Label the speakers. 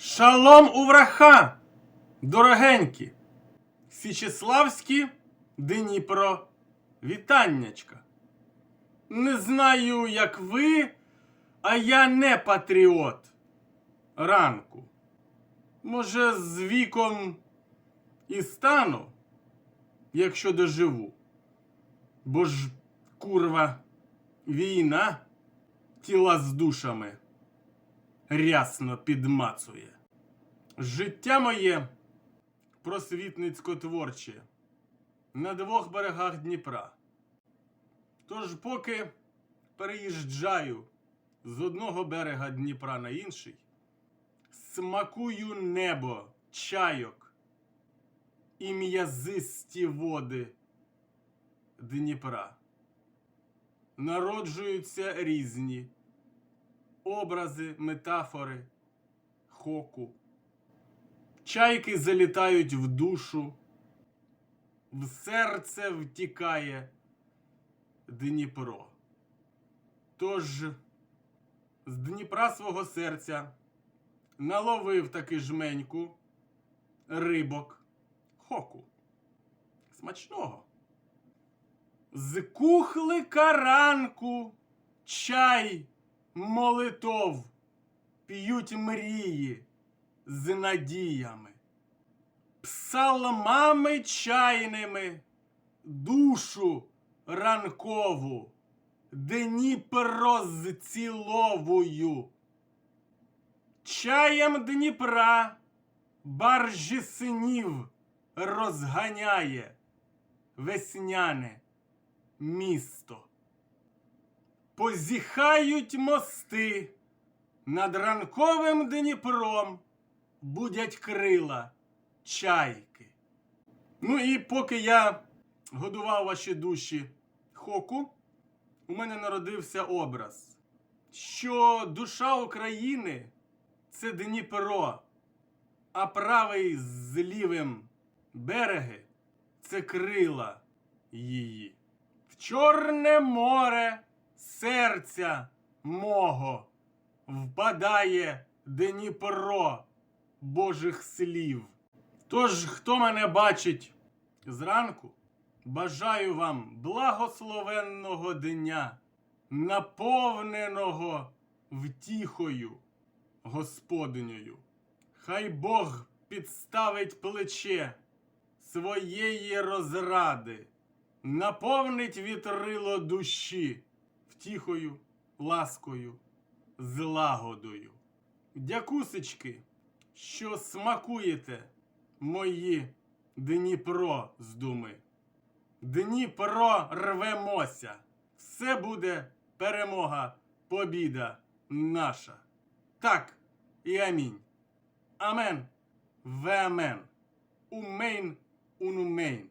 Speaker 1: Шалом увраха! Дорогенькі! Січеславські Дніпро вітаннячка. Не знаю, як ви, а я не патріот ранку. Може, з віком і стану, якщо доживу. Бо ж, курва, війна тіла з душами рясно підмацує. Життя моє просвітницько-творче на двох берегах Дніпра. Тож, поки переїжджаю з одного берега Дніпра на інший, смакую небо, чайок і м'язисті води Дніпра. Народжуються різні образи, метафори, хоку. Чайки залітають в душу, в серце втікає Дніпро. Тож з Дніпра свого серця наловив таки жменьку рибок хоку. Смачного. З кухлика ранку чай молитов п'ють мрії з надіями, псалмами чайними душу ранкову Дніпро зціловую. Чаєм Дніпра баржі синів розганяє весняне місто. Позіхають мости над ранковим Дніпром будять крила чайки. Ну і поки я годував ваші душі хоку, у мене народився образ, що душа України це Дніпро, а правий з лівим береги це крила її. В Чорне море серця мого впадає Дніпро Божих слів. Тож, хто мене бачить зранку, бажаю вам благословенного дня, наповненого втіхою Господньою. Хай Бог підставить плече своєї розради, наповнить вітрило душі втіхою, ласкою, злагодою. Дякусечки, що смакуєте мої Дніпро з думи. Дніпро рвемося. Все буде перемога, побіда наша. Так і амінь. Амен. Вемен. Умейн унумейн.